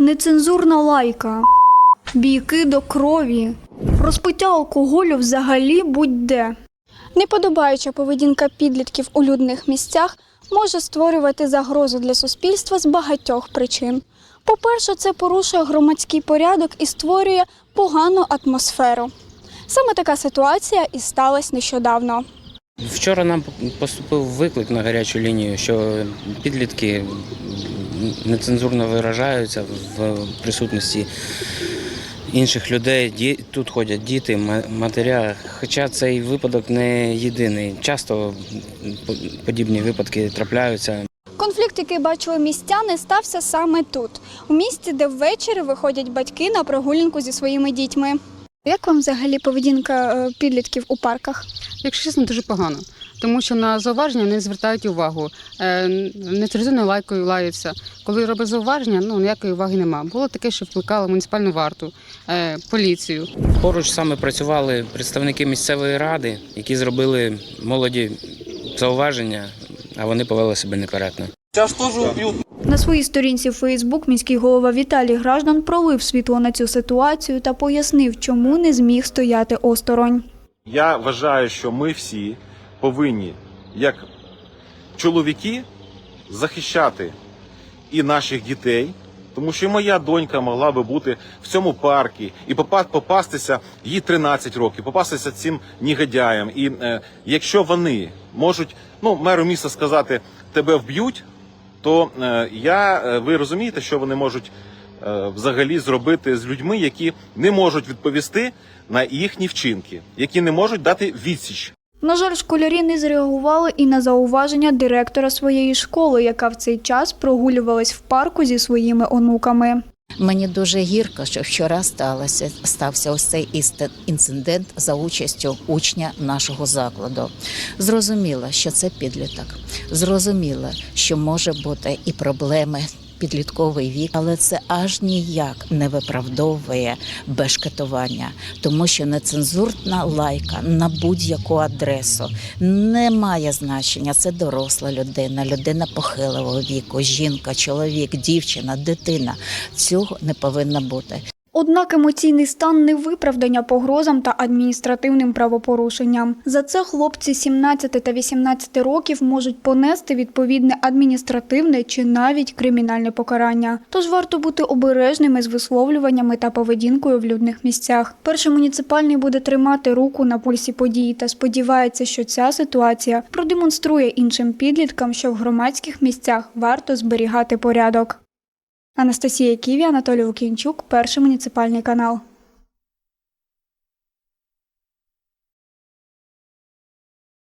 Нецензурна лайка, бійки до крові, розпиття алкоголю взагалі будь-де. Неподобаюча поведінка підлітків у людних місцях може створювати загрозу для суспільства з багатьох причин. По-перше, це порушує громадський порядок і створює погану атмосферу. Саме така ситуація і сталася нещодавно. Вчора нам поступив виклик на гарячу лінію, що підлітки нецензурно виражаються в присутності інших людей. Тут ходять діти, матеря. Хоча цей випадок не єдиний. Часто подібні випадки трапляються. Конфлікт, який бачили містяни, стався саме тут, у місті, де ввечері виходять батьки на прогулянку зі своїми дітьми. Як вам взагалі поведінка е, підлітків у парках? Якщо чесно, дуже погано. Тому що на зауваження не звертають увагу. Е, Нецензурною лайкою лаються. Коли робить зауваження, ну ніякої уваги нема. Було таке, що вкликали муніципальну варту, е, поліцію. Поруч саме працювали представники місцевої ради, які зробили молоді зауваження, а вони повели себе некоректно. Сейчас тоже убьют. На своїй сторінці в Фейсбук міський голова Віталій Граждан пролив світло на цю ситуацію та пояснив, чому не зміг стояти осторонь. Я вважаю, що ми всі повинні, як чоловіки, захищати і наших дітей, тому що моя донька могла би бути в цьому парку і попа- попастися їй 13 років, попастися цим негодяям. І е, якщо вони можуть, ну меру міста сказати, тебе вб'ють, то е, я е, ви розумієте, що вони можуть е, взагалі зробити з людьми, які не можуть відповісти на їхні вчинки, які не можуть дати відсіч. На жаль, школярі не зреагували і на зауваження директора своєї школи, яка в цей час прогулювалась в парку зі своїми онуками. Мені дуже гірко, що вчора сталося стався ось цей інцидент за участю учня нашого закладу. Зрозуміло, що це підліток. Зрозуміло, що може бути і проблеми. Підлітковий вік, але це аж ніяк не виправдовує бешкетування, тому що нецензурна лайка на будь-яку адресу не має значення. Це доросла людина, людина похилого віку, жінка, чоловік, дівчина, дитина. Цього не повинно бути. Однак емоційний стан не виправдання погрозам та адміністративним правопорушенням. За це хлопці 17 та 18 років можуть понести відповідне адміністративне чи навіть кримінальне покарання. Тож варто бути обережними з висловлюваннями та поведінкою в людних місцях. Перший муніципальний буде тримати руку на пульсі події та сподівається, що ця ситуація продемонструє іншим підліткам, що в громадських місцях варто зберігати порядок. Анастасія Ківі, Анатолій Лукінчук, перший муніципальний канал.